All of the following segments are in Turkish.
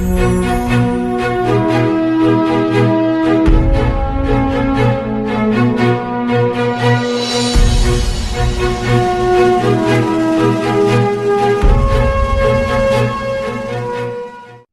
oh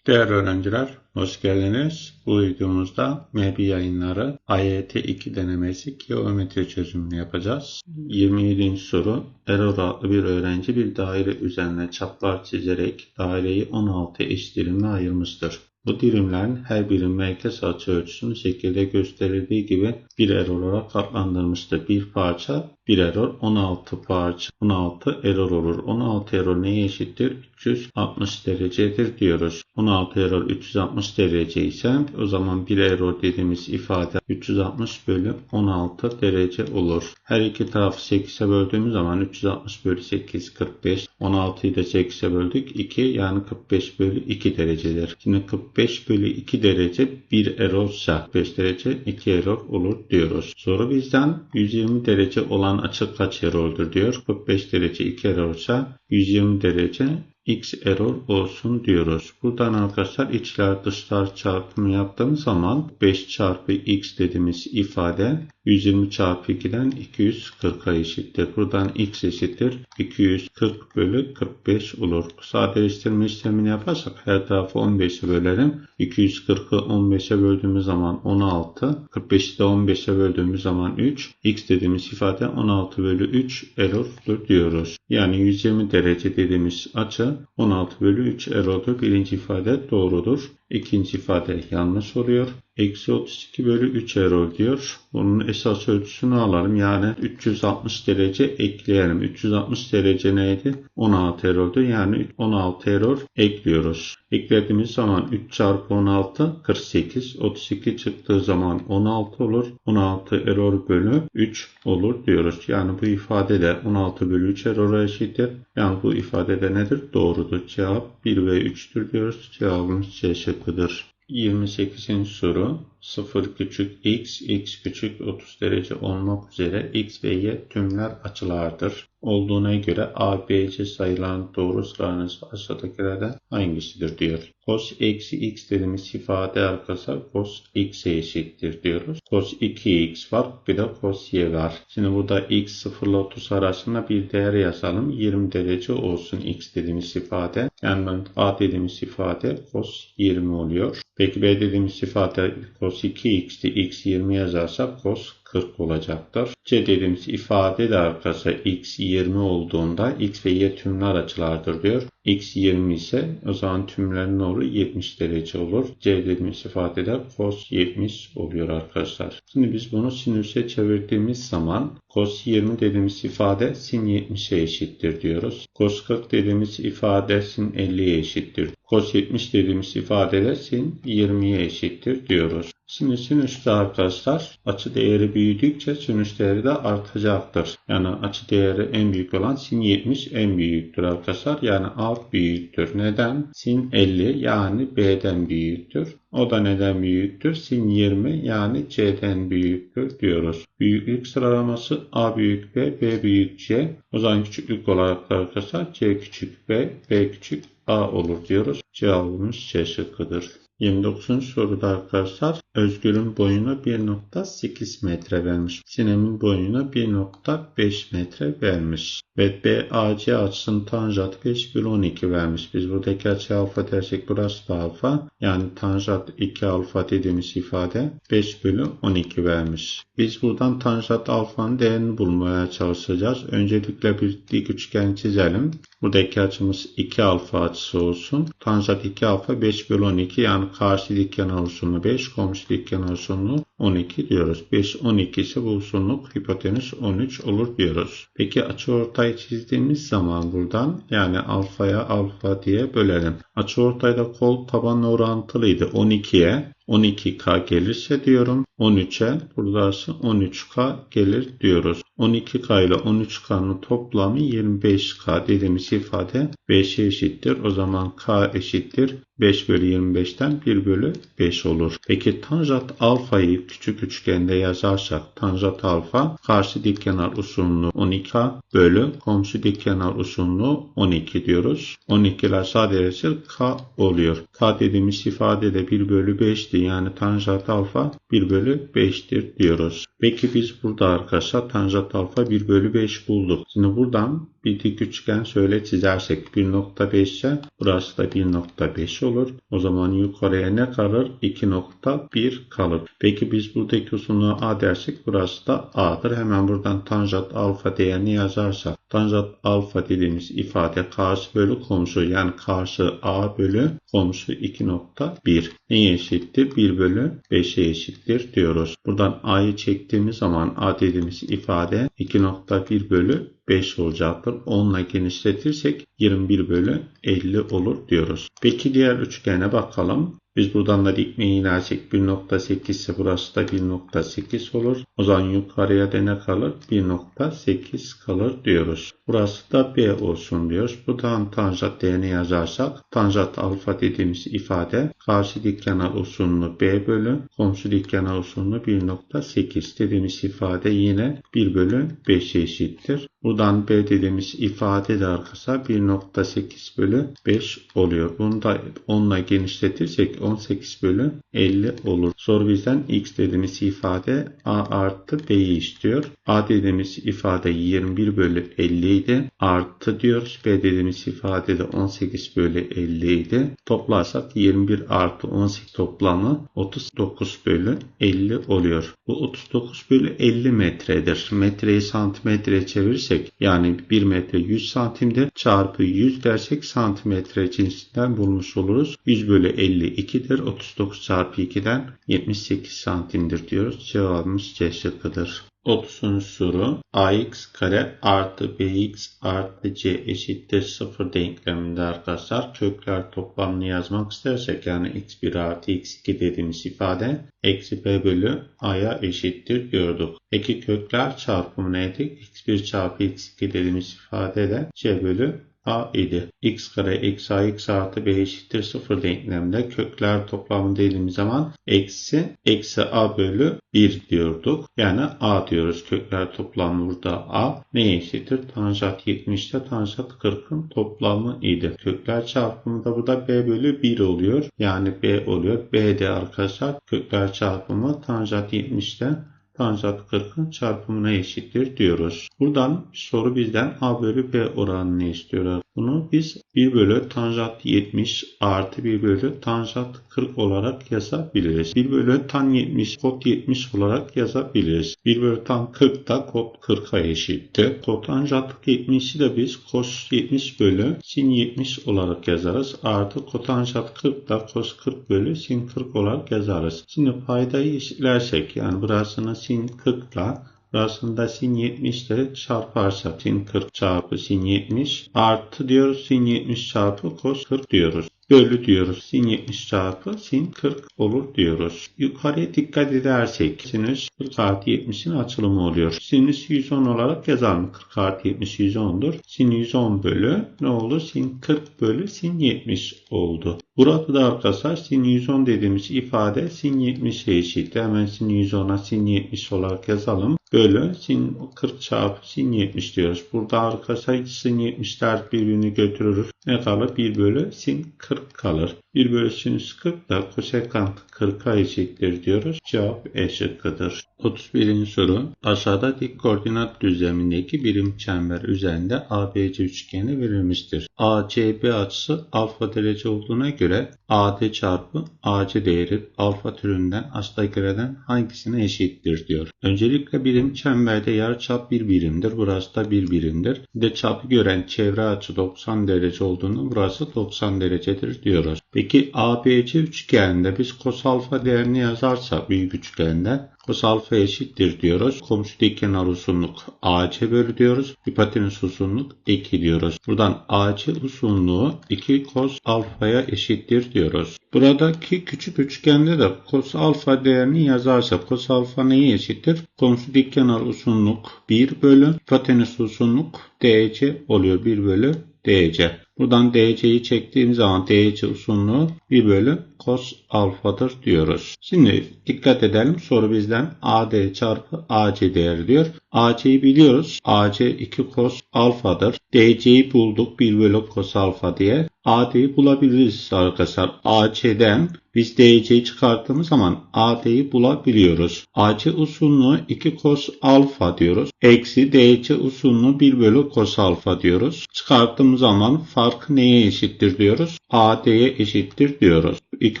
Değerli öğrenciler, hoş geldiniz. Bu videomuzda MEB yayınları AYT 2 denemesi geometri çözümünü yapacağız. 27. soru, Error adlı bir öğrenci bir daire üzerine çaplar çizerek daireyi 16 eş dilimle ayırmıştır. Bu dilimlerin her biri merkez açı ölçüsünü şekilde gösterildiği gibi bir error olarak adlandırmıştır. Bir parça bir error 16 parça 16 error olur. 16 error neye eşittir? 360 derecedir diyoruz. 16 error 360 derece ise o zaman bir error dediğimiz ifade 360 bölü 16 derece olur. Her iki tarafı 8'e böldüğümüz zaman 360 bölü 8 45. 16'yı da 8'e böldük 2 yani 45 bölü 2 derecedir. Şimdi 45 bölü 2 derece bir errorsa 5 derece 2 error olur diyoruz. Soru bizden 120 derece olan açı kaç errordur diyor. 45 derece 2 errorsa 120 derece x error olsun diyoruz. Buradan arkadaşlar içler dışlar çarpımı yaptığımız zaman 5 çarpı x dediğimiz ifade 120 çarpı 2'den 240'a eşittir. Buradan x eşittir 240 bölü 45 olur. Sadeleştirme işlemini yaparsak her tarafı 15'e bölerim. 240'ı 15'e böldüğümüz zaman 16. 45'i de 15'e böldüğümüz zaman 3. x dediğimiz ifade 16 bölü 3 errordur diyoruz. Yani 120 derece dediğimiz açı 16 bölü 3 errordur. Birinci ifade doğrudur. İkinci ifade yanlış oluyor. Eksi 32 bölü 3 error diyor. Bunun esas ölçüsünü alalım. Yani 360 derece ekleyelim. 360 derece neydi? 16 errordu. Yani 16 error ekliyoruz. Eklediğimiz zaman 3 çarpı 16 48. 32 çıktığı zaman 16 olur. 16 error bölü 3 olur diyoruz. Yani bu ifade de 16 bölü 3 errora eşittir. Yani bu ifade de nedir? Doğrudur. Cevap 1 ve 3'tür diyoruz. Cevabımız C şıkkıdır. 28. soru 0 küçük x, x küçük 30 derece olmak üzere x ve y tümler açılardır. Olduğuna göre a, b, c sayılan doğru sıralarınız aşağıdakilerden hangisidir diyor. Cos eksi x dediğimiz ifade arkadaşlar cos x'e eşittir diyoruz. Cos 2x var bir de cos y var. Şimdi burada x 0 ile 30 arasında bir değer yazalım. 20 derece olsun x dediğimiz ifade. Yani a dediğimiz ifade cos 20 oluyor. Peki b dediğimiz ifade cos 2x'ti. x 20 yazarsak cos 40 olacaktır. C dediğimiz ifade de arkadaşlar x 20 olduğunda x ve y tümler açılardır diyor. x 20 ise o zaman tümlerin doğru 70 derece olur. C dediğimiz ifadede cos 70 oluyor arkadaşlar. Şimdi biz bunu sinüse çevirdiğimiz zaman cos 20 dediğimiz ifade sin 70'e eşittir diyoruz. Cos 40 dediğimiz ifade sin 50'ye eşittir. Cos 70 dediğimiz ifade de sin 20'ye eşittir diyoruz. Şimdi sinüste arkadaşlar açı değeri büyüdükçe sinüs değeri de artacaktır. Yani açı değeri en büyük olan sin 70 en büyüktür arkadaşlar. Yani A büyüktür. Neden? Sin 50 yani B'den büyüktür. O da neden büyüktür? Sin 20 yani C'den büyüktür diyoruz. Büyüklük sıralaması A büyük B, B büyük C. O zaman küçüklük olarak da arkadaşlar C küçük B, B küçük A olur diyoruz. Cevabımız C şıkkıdır. 29. soruda arkadaşlar Özgür'ün boyuna 1.8 metre vermiş. Sinem'in boyuna 1.5 metre vermiş. Ve BAC açısının tanjantı 5 bölü 12 vermiş. Biz buradaki açı alfa dersek burası da alfa. Yani tanjant 2 alfa dediğimiz ifade 5 bölü 12 vermiş. Biz buradan tanjant alfanın değerini bulmaya çalışacağız. Öncelikle bir dik üçgen çizelim. Buradaki açımız 2 alfa açısı olsun. Tanjant 2 alfa 5 bölü 12 yani karşı dik kenar uzunluğu 5, komşu dik kenar uzunluğu 12 diyoruz. 5, 12 ise bu uzunluk hipotenüs 13 olur diyoruz. Peki açıortay çizdiğimiz zaman buradan yani alfaya alfa diye bölelim. Açıortayda kol tabanla orantılıydı 12'ye. 12K gelirse diyorum 13'e burası 13K gelir diyoruz. 12K ile 13K'nın toplamı 25K dediğimiz ifade 5'e eşittir. O zaman K eşittir 5 bölü 25'ten 1 bölü 5 olur. Peki tanjant alfayı küçük üçgende yazarsak tanjant alfa karşı dik kenar uzunluğu 12 bölü komşu dik kenar uzunluğu 12 diyoruz. 12 ile sadece k oluyor. K dediğimiz ifade de 1 bölü 5'ti. Yani tanjant alfa 1 bölü 5'tir diyoruz. Peki biz burada arkadaşlar tanjant alfa 1 bölü 5 bulduk. Şimdi buradan bir üçgen şöyle çizersek 1.5 ise burası da 1.5 olur. O zaman yukarıya ne kalır? 2.1 kalır. Peki biz buradaki uzunluğu A dersek burası da A'dır. Hemen buradan tanjant alfa değerini yazarsak tanjant alfa dediğimiz ifade karşı bölü komşu yani karşı A bölü komşu 2.1 neye eşittir? 1 bölü 5'e eşittir diyoruz. Buradan A'yı çektiğimiz zaman A dediğimiz ifade 2.1 bölü 5 olacaktır. 10 ile genişletirsek 21 bölü 50 olur diyoruz. Peki diğer üçgene bakalım. Biz buradan da dikmeyi inersek 1.8 ise burası da 1.8 olur. O zaman yukarıya da ne kalır? 1.8 kalır diyoruz. Burası da B olsun diyoruz. Buradan tanjant değerini yazarsak tanjant alfa dediğimiz ifade karşı dik kenar uzunluğu B bölü komşu dik kenar uzunluğu 1.8 dediğimiz ifade yine 1 bölü 5'e eşittir. Buradan B dediğimiz ifade de arkadaşlar 1.8 bölü 5 oluyor. Bunu da 10 ile genişletirsek 18 bölü 50 olur. Soru bizden x dediğimiz ifade a artı b'yi istiyor. a dediğimiz ifade 21 bölü 50 idi. Artı diyoruz. b dediğimiz ifade de 18 bölü 50 idi. Toplarsak 21 artı 18 toplamı 39 bölü 50 oluyor. Bu 39 bölü 50 metredir. Metreyi santimetreye çevirirsek yani 1 metre 100 santimdir. Çarpı 100 dersek santimetre cinsinden bulmuş oluruz. 100 bölü 52'dir. 39 çarpı 2'den 78 santimdir diyoruz. Cevabımız C şıkkıdır. 30. soru ax kare artı bx artı c eşittir 0 denkleminde arkadaşlar kökler toplamını yazmak istersek yani x1 artı x2 dediğimiz ifade eksi b bölü a'ya eşittir diyorduk. Peki kökler çarpımı neydi? x1 çarpı x2 dediğimiz ifade de c bölü a idi. x kare eksi a x artı b eşittir 0 denklemde kökler toplamı dediğimiz zaman eksi eksi a bölü 1 diyorduk. Yani a diyoruz. Kökler toplamı burada a. Neye eşittir? Tanjant 70'te tanjant 40'ın toplamı idi. Kökler çarpımı da burada b bölü 1 oluyor. Yani b oluyor. b de arkadaşlar kökler çarpımı tanjant 70'te tanjant 40'ın çarpımına eşittir diyoruz. Buradan soru bizden a bölü b oranını istiyor. Bunu biz 1 bölü tanjant 70 artı 1 bölü tanjant 40 olarak yazabiliriz. 1 bölü tan 70 kod 70 olarak yazabiliriz. 1 bölü tan 40 da kod 40'a eşittir. Kotanjant 70'i de biz kos 70 bölü sin 70 olarak yazarız. Artı kotanjant 40 da kos 40 bölü sin 40 olarak yazarız. Şimdi paydayı eşitlersek yani burasını sin 40 ile Burasında sin 70 ile çarparsak sin 40 çarpı sin 70 artı diyoruz sin 70 çarpı kos 40 diyoruz bölü diyoruz. Sin 70 çarpı sin 40 olur diyoruz. Yukarıya dikkat edersek sinüs 40 artı 70'in açılımı oluyor. Sinüs 110 olarak yazalım. 40 artı 70 110'dur. Sin 110 bölü ne olur? Sin 40 bölü sin 70 oldu. Burada da arkadaşlar sin 110 dediğimiz ifade sin 70'e eşit. Hemen sin 110'a sin 70 olarak yazalım. Bölü sin 40 çarpı sin 70 diyoruz. Burada arkadaşlar sin 70'ler birbirini götürür. Ne kalır? 1 bölü sin 40 kalır. 1 bölü sinüs 40 da kosekant 40'a eşittir diyoruz. Cevap E şıkkıdır. 31. soru. Aşağıda dik koordinat düzlemindeki birim çember üzerinde ABC üçgeni verilmiştir. ACB açısı alfa derece olduğuna göre AD çarpı AC değeri alfa türünden aşağıdakilerden hangisine eşittir diyor. Öncelikle birim çemberde yarıçap bir birimdir. Burası da bir birimdir. Bir de çapı gören çevre açı 90 derece olduğunu burası 90 derecedir diyoruz. Peki ABC üçgeninde biz kos alfa değerini yazarsak büyük üçgende kos alfa eşittir diyoruz. Komşu dikkenar uzunluk AC bölü diyoruz. Hipotenüs uzunluk 2 diyoruz. Buradan AC uzunluğu 2 kos alfaya eşittir diyoruz. Buradaki küçük üçgende de kos alfa değerini yazarsak kos alfa neye eşittir? Komşu dikkenar uzunluk 1 bölü hipotenüs uzunluk DC oluyor 1 bölü DC. Buradan DC'yi çektiğim zaman DC uzunluğu 1 bölü cos alfadır diyoruz. Şimdi dikkat edelim soru bizden AD çarpı AC değeri diyor. AC'yi biliyoruz. AC 2 cos alfadır. DC'yi bulduk 1 bölü cos alfa diye. AD'yi bulabiliriz arkadaşlar. AC'den biz DC'yi çıkarttığımız zaman AD'yi bulabiliyoruz. AC uzunluğu 2 cos alfa diyoruz. Eksi DC uzunluğu 1 bölü cos alfa diyoruz. Çıkarttığımız zaman fark neye eşittir diyoruz? AD'ye eşittir diyoruz. 2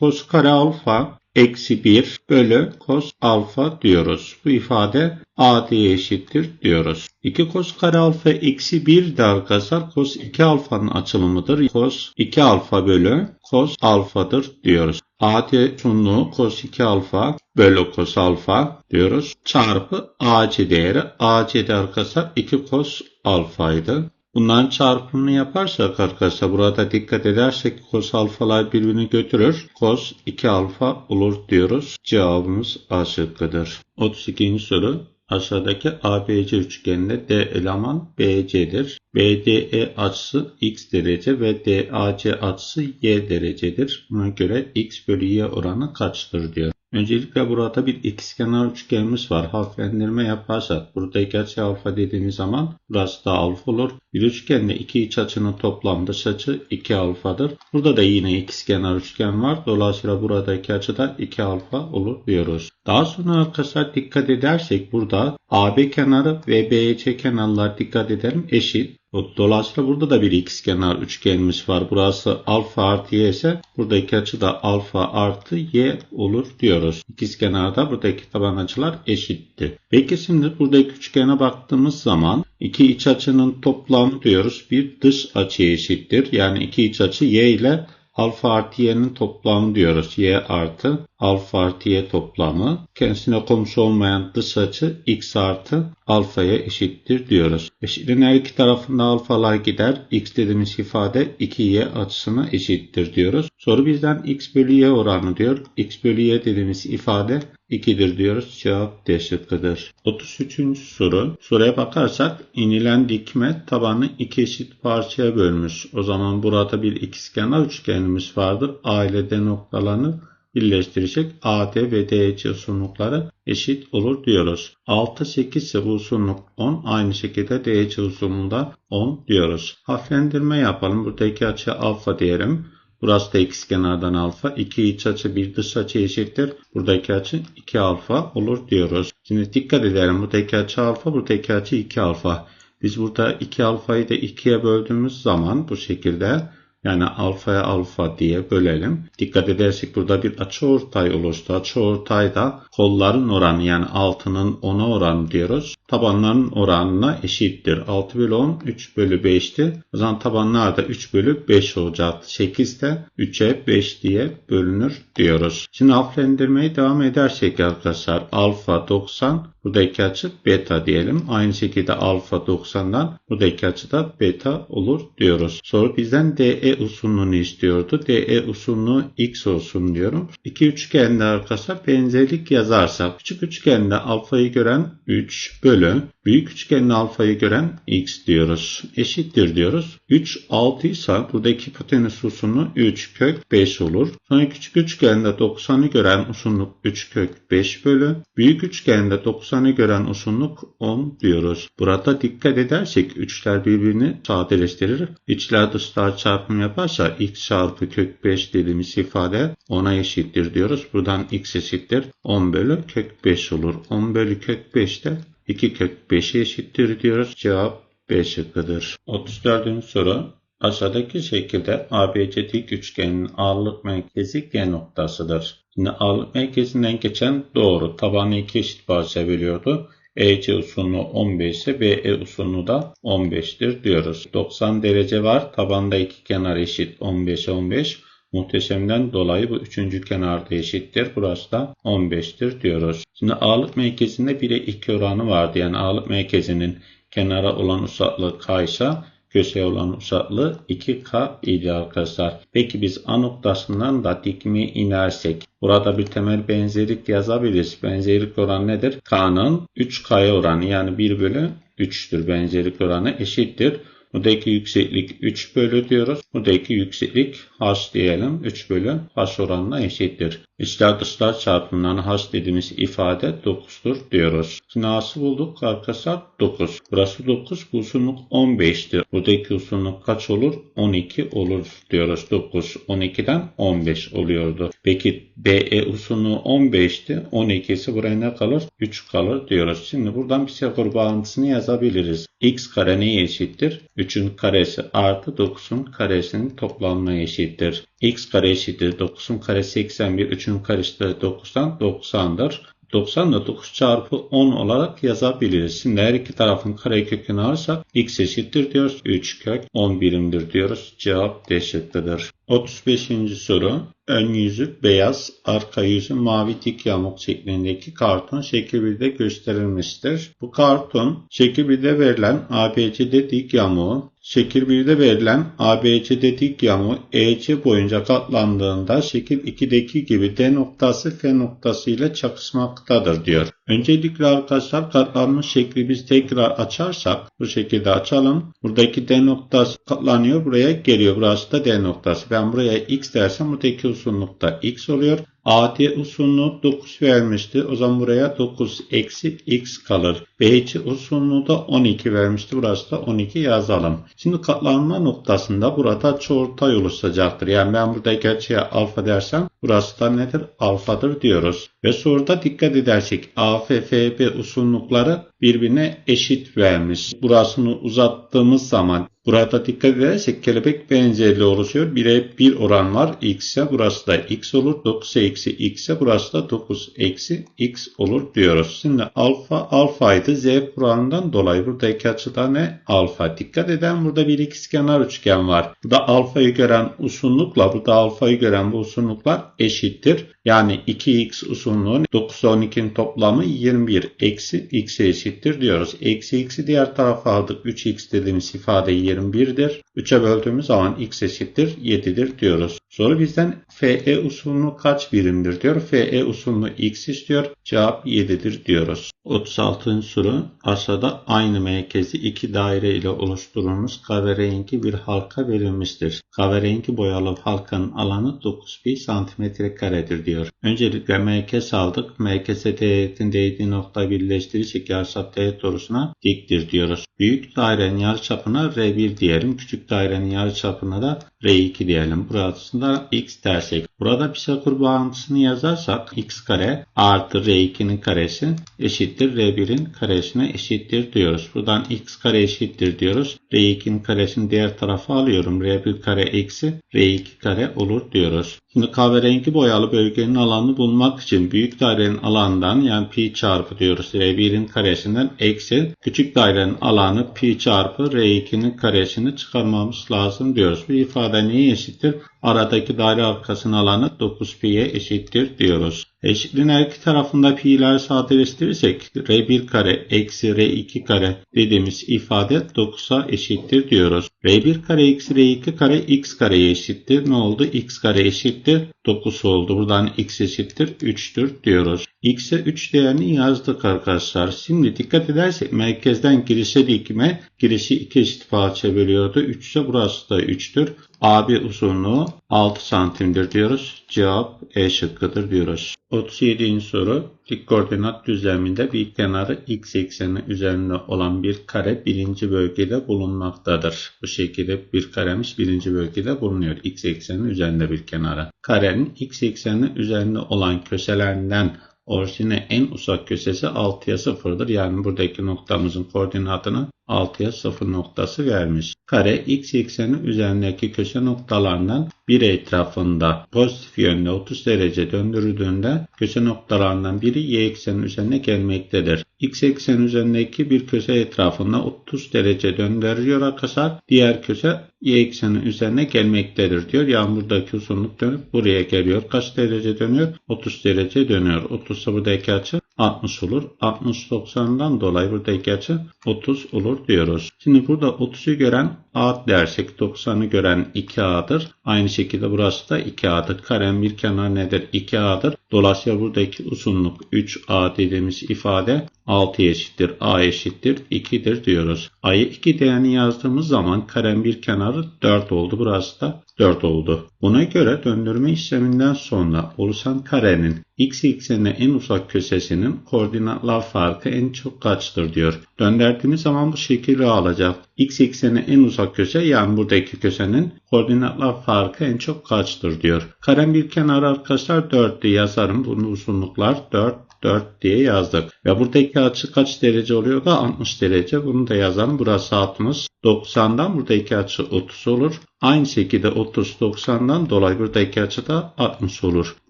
cos kare alfa eksi 1 bölü cos alfa diyoruz. Bu ifade AD'ye eşittir diyoruz. 2 cos kare alfa eksi 1 de arkadaşlar cos 2 alfanın açılımıdır. Cos 2 alfa bölü cos alfadır diyoruz. AD uzunluğu cos 2 alfa bölü cos alfa diyoruz. Çarpı AC değeri. AC arkadaşlar 2 cos alfaydı. Bunların çarpımını yaparsak arkadaşlar burada dikkat edersek cos alfalar birbirini götürür. Cos 2 alfa olur diyoruz. Cevabımız A şıkkıdır. 32. soru. Aşağıdaki ABC üçgeninde D eleman BC'dir. BDE açısı x derece ve DAC açısı y derecedir. Buna göre x bölü y oranı kaçtır diyor. Öncelikle burada bir ikizkenar üçgenimiz var. Harflendirme yaparsak buradaki açı alfa dediğimiz zaman burası da alfa olur. Bir üçgende iki iç açının toplam dış açı 2 alfadır. Burada da yine ikizkenar üçgen var. Dolayısıyla buradaki açı da 2 alfa olur diyoruz. Daha sonra arkadaşlar dikkat edersek burada AB kenarı ve BC kenarlar dikkat edelim eşit. Dolayısıyla burada da bir ikizkenar üçgenimiz var. Burası alfa artı y ise buradaki açı da alfa artı y olur diyoruz. İkizkenarda buradaki taban açılar eşitti. Peki şimdi buradaki üçgene baktığımız zaman iki iç açının toplamı diyoruz. Bir dış açı eşittir. Yani iki iç açı y ile alfa artı y'nin toplamı diyoruz. y artı alfa artı y toplamı. Kendisine komşu olmayan dış açı x artı alfaya eşittir diyoruz. Eşitin her iki tarafında alfalar gider. x dediğimiz ifade 2y açısına eşittir diyoruz. Soru bizden x bölü y oranı diyor. x bölü y dediğimiz ifade 2'dir diyoruz. Cevap D şıkkıdır. 33. soru. Soruya bakarsak inilen dikme tabanı iki eşit parçaya bölmüş. O zaman burada bir ikizkenar üçgenimiz vardır. A ile D noktalarını birleştirecek AD ve DC uzunlukları eşit olur diyoruz. 6 8 ise uzunluk 10. Aynı şekilde DC uzunluğunda 10 diyoruz. Harflendirme yapalım. Buradaki açı alfa diyelim. Burası da ikizkenardan alfa. 2 iç açı bir dış açı eşittir. Buradaki açı 2 alfa olur diyoruz. Şimdi dikkat edelim. Buradaki açı alfa, buradaki açı 2 alfa. Biz burada 2 alfayı da 2'ye böldüğümüz zaman bu şekilde yani alfaya alfa diye bölelim. Dikkat edersek burada bir açı ortay oluştu. Açı ortayda kolların oranı yani altının 10'a oranı diyoruz. Tabanların oranına eşittir. 6 bölü 10 3 bölü 5'ti. O zaman tabanlar da 3 bölü 5 olacaktı. 8 de 3'e 5 diye bölünür diyoruz. Şimdi harflendirmeye devam edersek arkadaşlar alfa 90 buradaki açı beta diyelim. Aynı şekilde alfa 90'dan buradaki açı da beta olur diyoruz. Soru bizden DE uzunluğunu istiyordu. DE uzunluğu x olsun diyorum. İki üçgende arkadaşlar benzerlik yazarsak küçük üçgende alfayı gören 3 bölü büyük üçgenin alfayı gören x diyoruz. Eşittir diyoruz. 3 6 ise buradaki hipotenüs uzunluğu 3 kök 5 olur. Sonra küçük üçgende 90'ı gören uzunluk 3 kök 5 bölü. Büyük üçgende 90'ı gören uzunluk 10 diyoruz. Burada dikkat edersek üçler birbirini sadeleştirir. İçler dışlar çarpım yaparsa x çarpı kök 5 dediğimiz ifade 10'a eşittir diyoruz. Buradan x eşittir 10 bölü kök 5 olur. 10 bölü kök 5 de 2 kök 5'e eşittir diyoruz. Cevap B şıkkıdır. 34. soru. Aşağıdaki şekilde ABC dik üçgenin ağırlık merkezi G noktasıdır. Şimdi ağırlık merkezinden geçen doğru tabanı iki eşit parça veriyordu. EC uzunluğu 15 ise BE uzunluğu da 15'tir diyoruz. 90 derece var. Tabanda iki kenar eşit 15 15. Muhteşemden dolayı bu üçüncü kenarda eşittir. Burası da 15'tir diyoruz. Şimdi ağırlık merkezinde 1'e 2 oranı vardı. Yani ağırlık merkezinin kenara olan uzaklığı k ise köşeye olan uzaklığı 2K idi arkadaşlar. Peki biz A noktasından da dikmeye inersek burada bir temel benzerlik yazabiliriz. Benzerlik oranı nedir? K'nın 3K'ya oranı yani 1 bölü 3'tür benzerlik oranı eşittir. Buradaki yükseklik 3 bölü diyoruz. Buradaki yükseklik h diyelim. 3 bölü h oranına eşittir. İçler dışlar çarpımından h dediğimiz ifade 9'tur diyoruz. H'sı bulduk arkadaşlar 9. Burası 9. Bu uzunluk 15'tir. Buradaki uzunluk kaç olur? 12 olur diyoruz. 9 12'den 15 oluyordu. Peki BE uzunluğu 15'ti. 12 ise buraya ne kalır? 3 kalır diyoruz. Şimdi buradan bir sefer bağıntısını yazabiliriz. x kare neye eşittir? 3'ün karesi artı 9'un karesinin toplamına eşittir. X kare eşittir 9'un karesi 81, 3'ün karesi de 9'dan 90'dır. 90 da 9 çarpı 10 olarak yazabiliriz. Şimdi her iki tarafın karekökünü alırsak x eşittir diyoruz. 3 kök 10 birimdir diyoruz. Cevap D şıkkıdır. 35. soru. Ön yüzü beyaz, arka yüzü mavi dik yamuk şeklindeki karton şekil 1'de gösterilmiştir. Bu karton şekil 1'de verilen ABCD dik yamuğu, şekil 1'de verilen ABCD dik yamuğu EC boyunca katlandığında şekil 2'deki gibi D noktası F noktası ile çakışmaktadır diyor. Öncelikle arkadaşlar katlanmış şekli biz tekrar açarsak bu şekilde açalım. Buradaki D noktası katlanıyor buraya geliyor. Burası da D noktası. Ben buraya X dersem buradaki uzunlukta X oluyor. AD uzunluğu 9 vermişti. O zaman buraya 9 eksi x kalır. BC uzunluğu da 12 vermişti. Burası da 12 yazalım. Şimdi katlanma noktasında burada açıortay oluşacaktır. Yani ben burada gerçeğe alfa dersem burası da nedir? Alfadır diyoruz. Ve soruda dikkat edersek AF, FB uzunlukları birbirine eşit vermiş. Burasını uzattığımız zaman burada dikkat edersek kelebek benzerliği oluşuyor. 1'e 1 oran var. X'e burası da X olur. 9 eksi X'e burası da 9 eksi X olur diyoruz. Şimdi alfa alfaydı. Z kuralından dolayı buradaki açıda ne? Alfa. Dikkat eden burada bir ikizkenar üçgen var. Burada alfayı gören uzunlukla burada alfayı gören bu uzunluklar eşittir. Yani 2x uzunluğu 9 12'nin toplamı 21 eksi x'e eşittir diyoruz. Eksi x'i diğer tarafa aldık. 3x dediğimiz ifade 21'dir. 3'e böldüğümüz zaman x eşittir 7'dir diyoruz. Soru bizden FE uzunluğu kaç birimdir diyor. FE uzunluğu x istiyor. Cevap 7'dir diyoruz. 36. soru aşağıda aynı merkezi iki daire ile oluşturulmuş kahverengi bir halka verilmiştir. Kahverengi boyalı halkanın alanı 9000 cm karedir diyor. Öncelikle merkez aldık. Merkeze teğetin değdiği nokta birleştirirsek yarıçap teğet doğrusuna diktir diyoruz. Büyük dairenin yarıçapına R1 diyelim. Küçük dairenin yarıçapına da R2 diyelim. Burasında x dersek. Burada Pisagor bağıntısını yazarsak x kare artı R2'nin karesi eşittir R1'in karesine eşittir diyoruz. Buradan x kare eşittir diyoruz. R2'nin karesini diğer tarafa alıyorum. R1 kare eksi R2 kare olur diyoruz. Şimdi kahverengi boyalı bölgenin alanını bulmak için büyük dairenin alanından yani pi çarpı diyoruz. R1'in karesinden eksi küçük dairenin alanı pi çarpı R2'nin karesini çıkarmamız lazım diyoruz. Bu ifade neye eşittir? Aradaki daire arkasının alanı 9 pi'ye eşittir diyoruz. Eşitliğin her iki tarafında pi'ler sadeleştirirsek R1 kare eksi R2 kare dediğimiz ifade 9'a eşittir diyoruz. R1 kare eksi R2 kare x kareye eşittir. Ne oldu? x kare eşittir 9 oldu. Buradan x eşittir 3'tür diyoruz. X'e 3 değerini yazdık arkadaşlar. Şimdi dikkat edersek merkezden girişe dikme girişi 2 eşit parça bölüyordu. 3 ise burası da 3'tür. AB uzunluğu 6 santimdir diyoruz. Cevap E şıkkıdır diyoruz. 37. soru. Dik koordinat düzleminde bir kenarı x ekseni üzerinde olan bir kare birinci bölgede bulunmaktadır. Bu şekilde bir karemiş birinci bölgede bulunuyor. X eksenin üzerinde bir kenarı. Karenin x eksenin üzerinde olan köşelerinden orijine en uzak köşesi 6'ya 0'dır. Yani buradaki noktamızın koordinatını 6'ya 0 noktası vermiş. Kare x ekseni üzerindeki köşe noktalarından biri etrafında pozitif yönde 30 derece döndürüldüğünde köşe noktalarından biri y ekseni üzerine gelmektedir. X ekseni üzerindeki bir köşe etrafında 30 derece döndürüyor arkadaşlar. Diğer köşe y ekseni üzerine gelmektedir diyor. Yani buradaki uzunluk dönüp buraya geliyor. Kaç derece dönüyor? 30 derece dönüyor. 30 buradaki açı 60 olur. 60 90'dan dolayı buradaki açı 30 olur diyoruz. Şimdi burada 30'u gören A dersek 90'ı gören 2A'dır. Aynı şekilde burası da 2A'dır. Karen bir kenar nedir? 2A'dır. Dolayısıyla buradaki uzunluk 3A dediğimiz ifade 6 eşittir. A eşittir 2'dir diyoruz. A'yı 2 değerini yazdığımız zaman karen bir kenarı 4 oldu. Burası da 4 oldu. Buna göre döndürme işleminden sonra oluşan karenin x eksenine en uzak köşesinin koordinatlar farkı en çok kaçtır diyor. Döndürdüğümüz zaman bu şekilde alacak. x eksenine en uzak köşe yani buradaki köşenin koordinatlar farkı en çok kaçtır diyor. Karen bir kenar arkadaşlar 4 diye yazarım. Bunun uzunluklar 4 4 diye yazdık. Ve buradaki açı kaç derece oluyor da 60 derece. Bunu da yazalım. Burası 60. 90'dan buradaki açı 30 olur. Aynı şekilde 30 90'dan dolayı buradaki açı da 60 olur.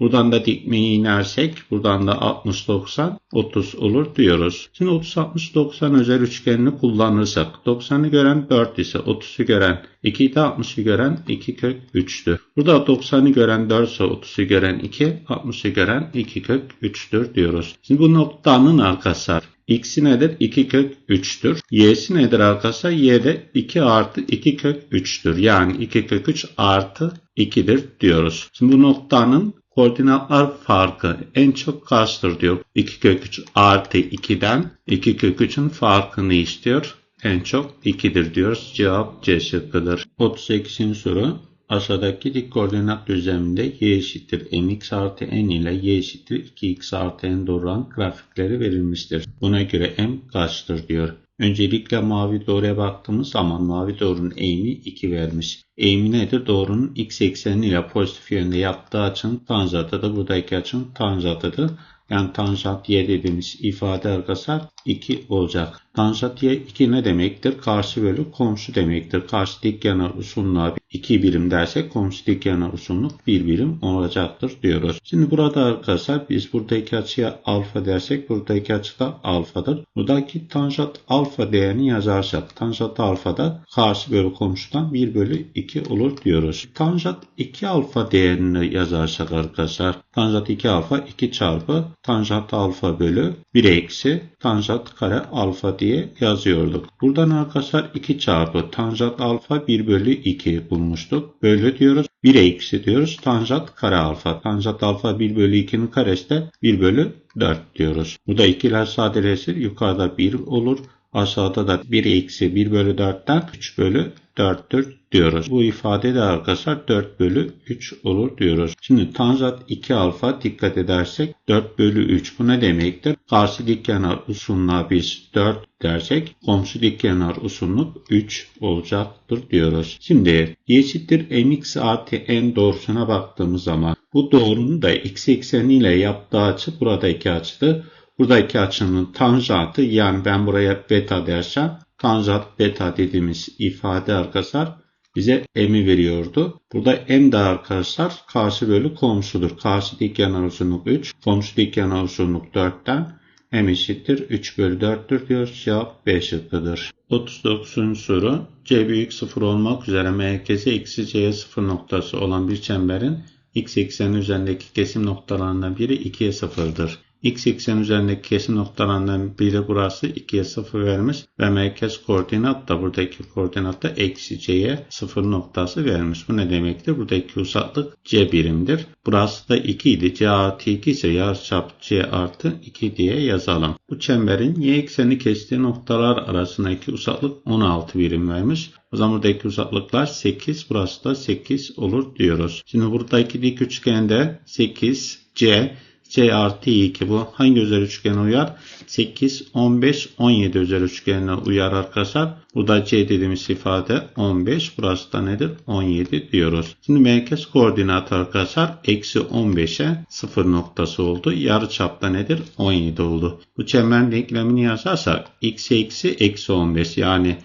Buradan da dikmeyi inersek buradan da 60 90 30 olur diyoruz. Şimdi 30 60 90 özel üçgenini kullanırsak 90'ı gören 4 ise 30'u gören 2 de 60'ı gören 2 kök 3'tür. Burada 90'ı gören 4 ise 30'u gören 2, 60'ı gören 2 kök 3'tür diyoruz. Şimdi bu noktanın arkadaşlar X'i nedir? 2 kök 3'tür. Y'si nedir arkadaşlar? Y de 2 artı 2 kök 3'tür. Yani 2 kök 3 artı 2'dir diyoruz. Şimdi bu noktanın koordinatlar farkı en çok kaçtır diyor. 2 kök 3 artı 2'den 2 kök 3'ün farkını istiyor. En çok 2'dir diyoruz. Cevap C şıkkıdır. 38. soru. Aşağıdaki dik koordinat düzleminde y eşittir mx artı n ile y eşittir 2x artı n doğuran grafikleri verilmiştir. Buna göre m kaçtır diyor. Öncelikle mavi doğruya baktığımız zaman mavi doğrunun eğimi 2 vermiş. Eğimi nedir? Doğrunun x ekseni ile pozitif yönde yaptığı açının tanjatıdır. Buradaki açının tanjatıdır. Yani tanjant y dediğimiz ifade arkadaşlar 2 olacak. Tanjant y 2 ne demektir? Karşı bölü komşu demektir. Karşı dik kenar uzunluğa 2 birim dersek komşu dik kenar uzunluk 1 birim olacaktır diyoruz. Şimdi burada arkadaşlar biz buradaki açıya alfa dersek buradaki açı da alfadır. Buradaki tanjant alfa değerini yazarsak tanjant alfa da karşı bölü komşudan 1 bölü 2 olur diyoruz. Tanjant 2 alfa değerini yazarsak arkadaşlar tanjant 2 alfa 2 çarpı tanjant alfa bölü 1 eksi tanjant kare alfa diye yazıyorduk. Buradan arkadaşlar 2 çarpı tanjant alfa 1 bölü 2 bulmuştuk. Bölü diyoruz. 1 eksi diyoruz. Tanjant kare alfa. Tanjant alfa 1 bölü 2'nin karesi de 1 bölü 4 diyoruz. Burada ikiler sadeleşir. Yukarıda 1 olur. Aşağıda da 1 eksi 1 bölü 4'ten 3 bölü 4'tür diyoruz. Bu ifade de arkadaşlar 4 bölü 3 olur diyoruz. Şimdi tanjant 2 alfa dikkat edersek 4 bölü 3 bu ne demektir? Karşı dik kenar uzunluğa biz 4 dersek komşu dik kenar uzunluk 3 olacaktır diyoruz. Şimdi y eşittir mx artı n doğrusuna baktığımız zaman bu doğrunun da x ekseniyle yaptığı açı buradaki açıdır. Buradaki açının tanjantı yani ben buraya beta dersem tanjant beta dediğimiz ifade arkadaşlar bize m'i veriyordu. Burada m de arkadaşlar karşı bölü komşudur. Karşı dik kenar uzunluk 3, komşu dik kenar uzunluk 4'ten m eşittir 3 bölü 4'tür diyoruz. Cevap B şıkkıdır. 39. soru c büyük 0 olmak üzere merkezi eksi c'ye 0 noktası olan bir çemberin x ekseni üzerindeki kesim noktalarından biri 2'ye 0'dır x eksen üzerindeki kesim noktalarından biri burası 2'ye 0 vermiş ve merkez koordinat da buradaki koordinatta eksi c'ye 0 noktası vermiş. Bu ne demektir? Buradaki uzaklık c birimdir. Burası da 2 idi. c artı 2 ise yarıçap c artı 2 diye yazalım. Bu çemberin y ekseni kestiği noktalar arasındaki uzaklık 16 birim vermiş. O zaman buradaki uzaklıklar 8, burası da 8 olur diyoruz. Şimdi buradaki dik üçgende 8, C C artı 2 bu hangi özel üçgene uyar? 8, 15, 17 özel üçgenine uyar arkadaşlar. Bu da C dediğimiz ifade 15. Burası da nedir? 17 diyoruz. Şimdi merkez koordinatı arkadaşlar eksi 15'e 0 noktası oldu. Yarı çapta nedir? 17 oldu. Bu çemberin denklemini yazarsak x eksi eksi 15 yani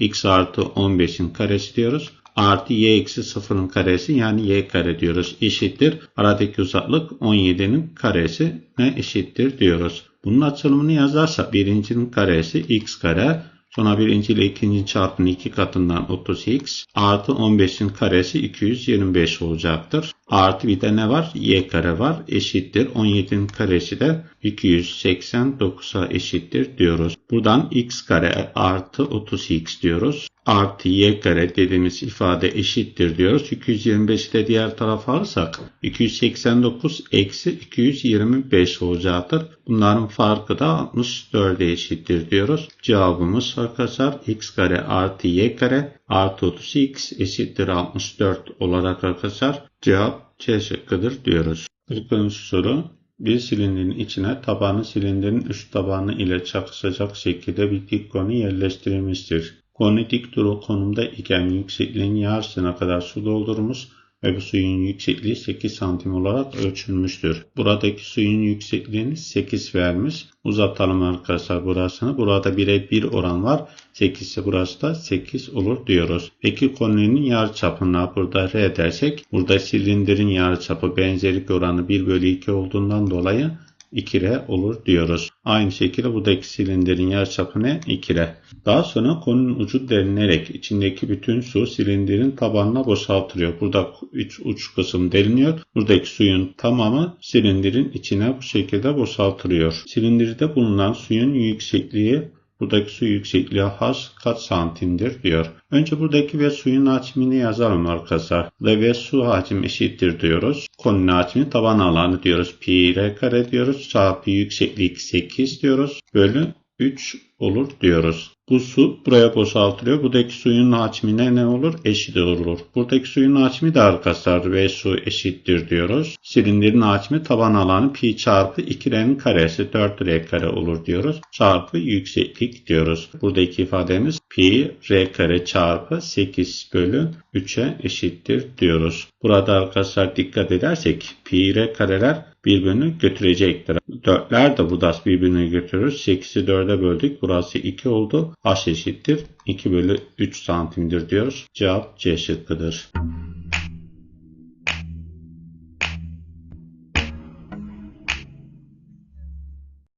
x artı 15'in karesi diyoruz artı y eksi 0'ın karesi yani y kare diyoruz. Eşittir. Aradaki uzaklık 17'nin karesi ne eşittir diyoruz. Bunun açılımını yazarsak birincinin karesi x kare Sonra birinci ile ikinci çarpının iki katından 30x artı 15'in karesi 225 olacaktır. Artı bir de ne var? y kare var. Eşittir. 17'nin karesi de 289'a eşittir diyoruz. Buradan x kare artı 30x diyoruz. Artı y kare dediğimiz ifade eşittir diyoruz. 225'i de diğer tarafa alırsak 289 eksi 225 olacaktır. Bunların farkı da 64'e eşittir diyoruz. Cevabımız arkadaşlar x kare artı y kare artı 30x eşittir 64 olarak arkadaşlar cevap C şıkkıdır diyoruz. İlk soru bir silindirin içine tabanı silindirin üst tabanı ile çakışacak şekilde bir dik konu yerleştirilmiştir. Konu dik duru konumda iken yüksekliğin yarısına kadar su doldurmuş ve bu suyun yüksekliği 8 santim olarak ölçülmüştür. Buradaki suyun yüksekliğini 8 vermiş. Uzatalım arkadaşlar burasını. Burada 1'e 1 oran var. 8 ise burası da 8 olur diyoruz. Peki konunun yarıçapına burada R dersek burada silindirin yarıçapı benzerlik oranı 1 bölü 2 olduğundan dolayı 2R olur diyoruz. Aynı şekilde buradaki silindirin yarıçapı ne? 2R. Daha sonra konunun ucu delinerek içindeki bütün su silindirin tabanına boşaltılıyor. Burada üç uç kısım deliniyor. Buradaki suyun tamamı silindirin içine bu şekilde boşaltılıyor. Silindirde bulunan suyun yüksekliği Buradaki su yüksekliği h kaç santimdir diyor. Önce buradaki ve suyun hacmini yazalım arkadaşlar. Burada ve su hacmi eşittir diyoruz. Konunun hacmi taban alanı diyoruz. Pi r kare diyoruz. Çarpı yükseklik 8 diyoruz. Bölü 3 olur diyoruz. Bu su buraya boşaltılıyor. Buradaki suyun hacmine ne olur? Eşit olur. Buradaki suyun hacmi de arkadaşlar V su eşittir diyoruz. Silindirin hacmi taban alanı pi çarpı 2R'nin karesi 4R kare olur diyoruz. Çarpı yükseklik diyoruz. Buradaki ifademiz pi R kare çarpı 8 bölü 3'e eşittir diyoruz. Burada arkadaşlar dikkat edersek pi R kareler birbirini götürecektir. 4'ler de burada birbirini götürür. 8'i 4'e böldük. Burası 2 oldu. H eşittir 2 bölü 3 santimdir diyoruz. Cevap C şıkkıdır.